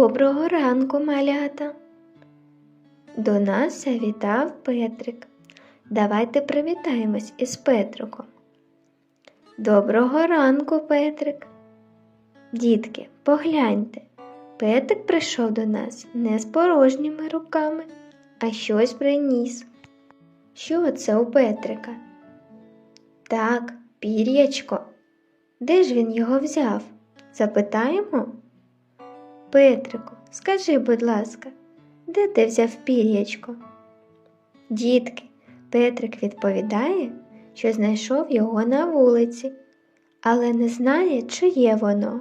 Доброго ранку, малята. До нас завітав Петрик. Давайте привітаємось із Петриком. Доброго ранку, Петрик. Дітки, погляньте. Петрик прийшов до нас не з порожніми руками, а щось приніс. Що це у Петрика? Так, пір'ячко. Де ж він його взяв? Запитаємо? Петрику, скажи, будь ласка, де ти взяв пір'ячко? Дітки, Петрик відповідає, що знайшов його на вулиці, але не знає, чиє воно.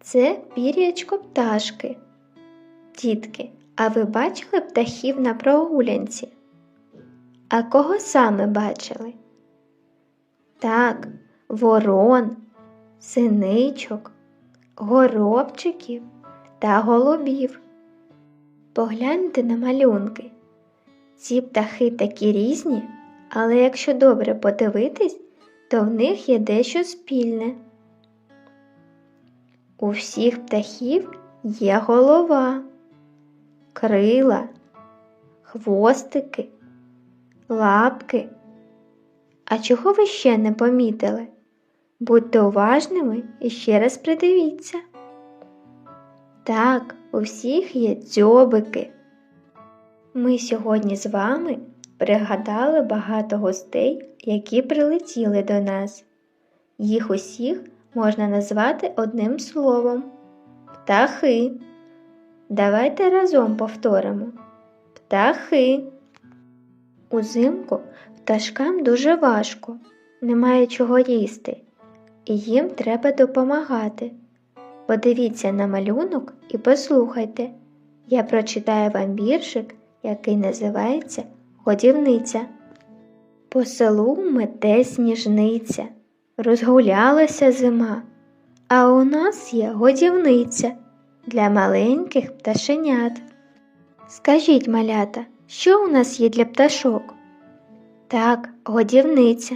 Це пір'ячко пташки. Дітки, а ви бачили птахів на прогулянці? А кого саме бачили? Так, ворон, синичок, горобчиків та голубів. Погляньте на малюнки. Ці птахи такі різні, але якщо добре подивитись, то в них є дещо спільне. У всіх птахів є голова, крила, хвостики, лапки. А чого ви ще не помітили? Будьте уважними і ще раз придивіться. Так, у всіх є дзьобики. Ми сьогодні з вами пригадали багато гостей, які прилетіли до нас. Їх усіх можна назвати одним словом птахи. Давайте разом повторимо птахи. Узимку пташкам дуже важко, немає чого їсти, і їм треба допомагати. Подивіться на малюнок і послухайте. Я прочитаю вам віршик, який називається Годівниця. По селу мете сніжниця, розгулялася зима, а у нас є годівниця для маленьких пташенят. Скажіть, малята, що у нас є для пташок? Так, годівниця.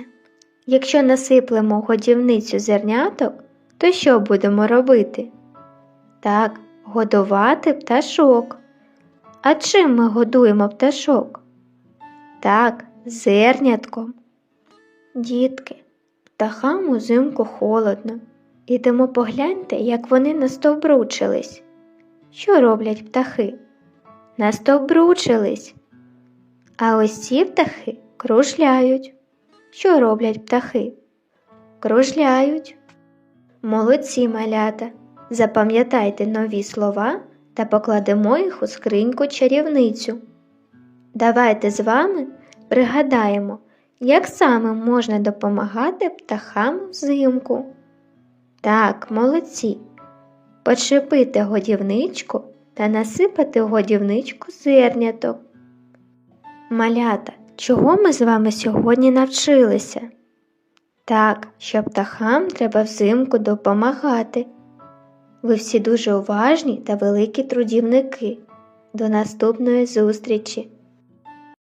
Якщо насиплемо годівницю зерняток, то що будемо робити? Так, годувати пташок. А чим ми годуємо пташок? Так, зернятком. Дітки, птахам узимку холодно. Ідемо погляньте, як вони настовбручились. Що роблять птахи? Настовбручились. А ось ці птахи кружляють. Що роблять птахи? Кружляють. Молодці малята. Запам'ятайте нові слова та покладемо їх у скриньку чарівницю. Давайте з вами пригадаємо, як саме можна допомагати птахам взимку. Так, молодці. Почепити годівничку та насипати годівничку зерняток. Малята, чого ми з вами сьогодні навчилися? Так, що птахам треба взимку допомагати. Ви всі дуже уважні та великі трудівники. До наступної зустрічі!